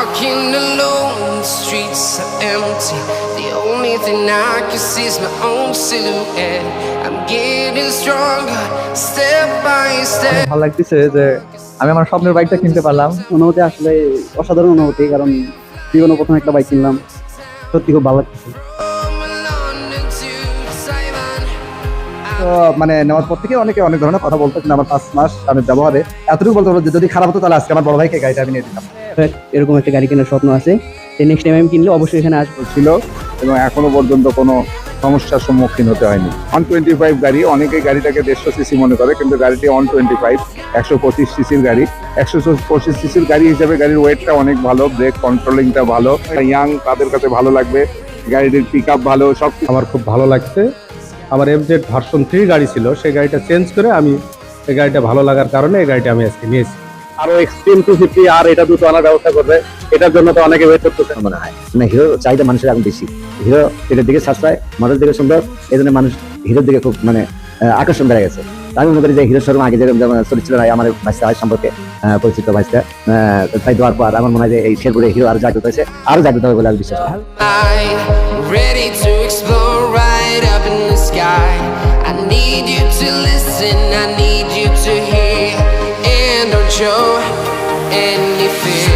walking alone, the streets are empty. The only thing I can see is my own silhouette. I'm getting stronger, step by step. ভালো লাগতেছে যে আমি আমার স্বপ্নের বাইকটা কিনতে পারলাম অনুভূতি আসলে অসাধারণ অনুভূতি কারণ জীবনে প্রথম একটা বাইক কিনলাম সত্যি খুব ভালো লাগতেছে মানে নেওয়ার পর থেকে অনেকে অনেক ধরনের কথা বলতো কিন্তু আমার পাঁচ মাস আমি ব্যবহারে এতটুকু বলতে পারব যে যদি খারাপ হতো তাহলে আজকে আমার বড় ভাইকে গাড়িটা আমি নিয়ে দিতাম এরকম একটা গাড়ি কেনার স্বপ্ন আছে নেক্সট টাইম আমি কিনলে অবশ্যই এখানে আসব। ছিল এবং এখনও পর্যন্ত কোনো সমস্যার সম্মুখীন হতে হয়নি। ওয়ান টোয়েন্টি ফাইভ গাড়ি অনেকে গাড়িটাকে দেড়শো সিসি মনে করে কিন্তু গাড়িটি ওয়ান টোয়েন্টি ফাইভ একশো পঁচিশ সিসির গাড়ি। একশো পঁচিশ সিসির গাড়ি হিসেবে গাড়ির ওয়েটটা অনেক ভালো ব্রেক কন্ট্রোলিংটা ভালো ইয়াং তাদের কাছে ভালো লাগবে গাড়িটির পিক আপ ভালো সব আমার খুব ভালো লাগছে। আমার এফজেড ভার্সন থ্রি গাড়ি ছিল সেই গাড়িটা চেঞ্জ করে আমি এই গাড়িটা ভালো লাগার কারণে এই গাড়িটা আমি আজকে নিয়েছি। আরও এক্সট্রিম টু ফিফটি আর এটা দুটো আনার ব্যবস্থা করবে। এটার জন্য তো অনেকে ওয়েট করতেছে। মনে হয়। মানে হিরো চাহিদা মানুষের এখন বেশি। হিরো এটার দিকে সাশ্রয় মডেল দিকে সুন্দর এই জন্য মানুষ হিরোর দিকে খুব মানে আকর্ষণ বেড়ে গেছে। আমি মনে করি যে হিরো শোরুম আগে যেরকম যেমন চলেছিল না আমার বাইসটা হয় সম্পর্কে আহ, পরিচিত বাইসটা তাই দেওয়ার পর আমার মনে হয় যে এই শেরপুরে হিরো আরও জাগ্রত হয়েছে আরও জাগ্রত হবে বলে আমি বিশ্বাস করি. I need you to listen, I need show any fear.